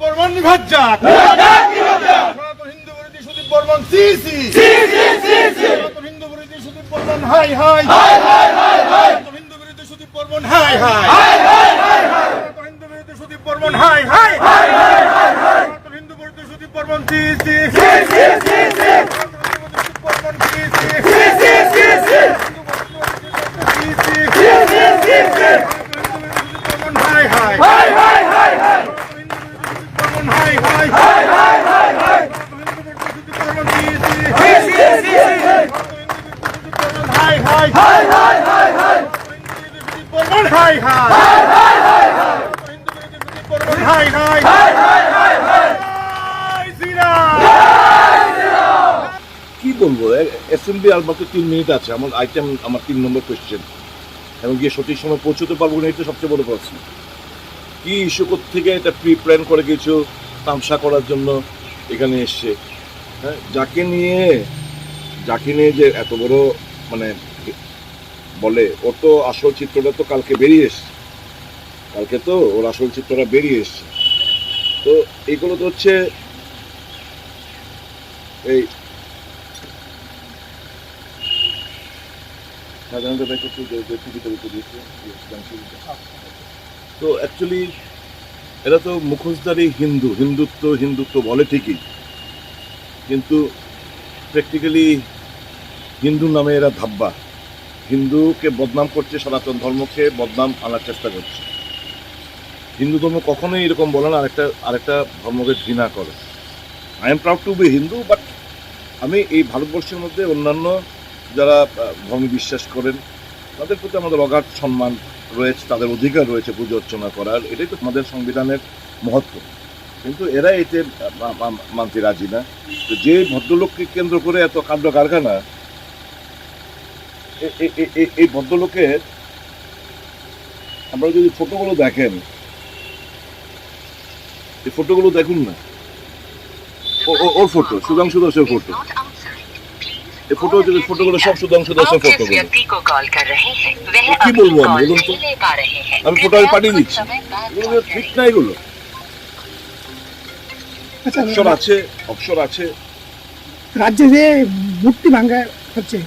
বর্মন নিভাজ যাক সনাতন হিন্দু বিরোধী সুদীপ বর্মন, সি সি। হিন্দু বিরোধী সুদীপ বর্মন, হাই হাই। হিন্দু বিরোধী সুদীপ বর্মন, হাই হাই। হিন্দু বিরোধী সুদীপ বর্মন, হাই হাই। হিন্দু বিরোধী সুদীপ বর্মন, সি সি। কি বলব? অ্যাসেম্বলি আর মাত্র তিন মিনিট আছে। আমার আইটেম আমার তিন নম্বর কোয়েশ্চেন এবং গিয়ে সঠিক সময় পৌঁছতে পারব না এটা সবচেয়ে বড় প্রশ্ন। কি ইস্যু থেকে এটা প্রি প্ল্যান করে কিছু তামসা করার জন্য এখানে এসছে? হ্যাঁ যাকে নিয়ে যাকে নিয়ে যে এত বড় মানে বলে, ওর তো আসল চিত্রটা তো কালকে বেরিয়ে এসছে। কালকে তো ওর আসল চিত্রটা বেরিয়ে এসছে। তো এইগুলো তো হচ্ছে, এই সাধারণত তো অ্যাকচুয়ালি এরা তো মুখোশধারী হিন্দু, হিন্দুত্ব হিন্দুত্ব বলে ঠিকই। কিন্তু প্র্যাকটিক্যালি হিন্দু নামে এরা ধাব্বা। হিন্দুকে বদনাম করছে সনাতন ধর্মকে, বদনাম আনার চেষ্টা করছে। হিন্দু ধর্ম কখনোই এরকম বলে না, আরেকটা আরেকটা ধর্মকে ঘৃণা করে। I am proud to be Hindu but আমি এই ভারতবর্ষের মধ্যে অন্যান্য যারা ধর্মে বিশ্বাস করেন, তাদের প্রতি আমাদের অগাধ সম্মান রয়েছে, তাদের অধিকার রয়েছে পুজো অর্চনা করার। এটাই তো আমাদের সংবিধানের মহত্ব। কিন্তু এরা এতে মানতে রাজি না। যে ভদ্রলোককে কেন্দ্র করে এত কাণ্ড কারখানা এই ভদ্রলোকের আপনারা যদি ফটোগুলো দেখেন এই ফটোগুলো দেখুন না। ওর ফটো সুধাংশু দাসের ফটো এই যদি ফটোগুলো সব ফটো আমি? ফটো পাঠিয়ে ঠিক এগুলো। আচ্ছা, আছে আছে। রাজ্যে যে মূর্তি ভাঙ্গা হচ্ছে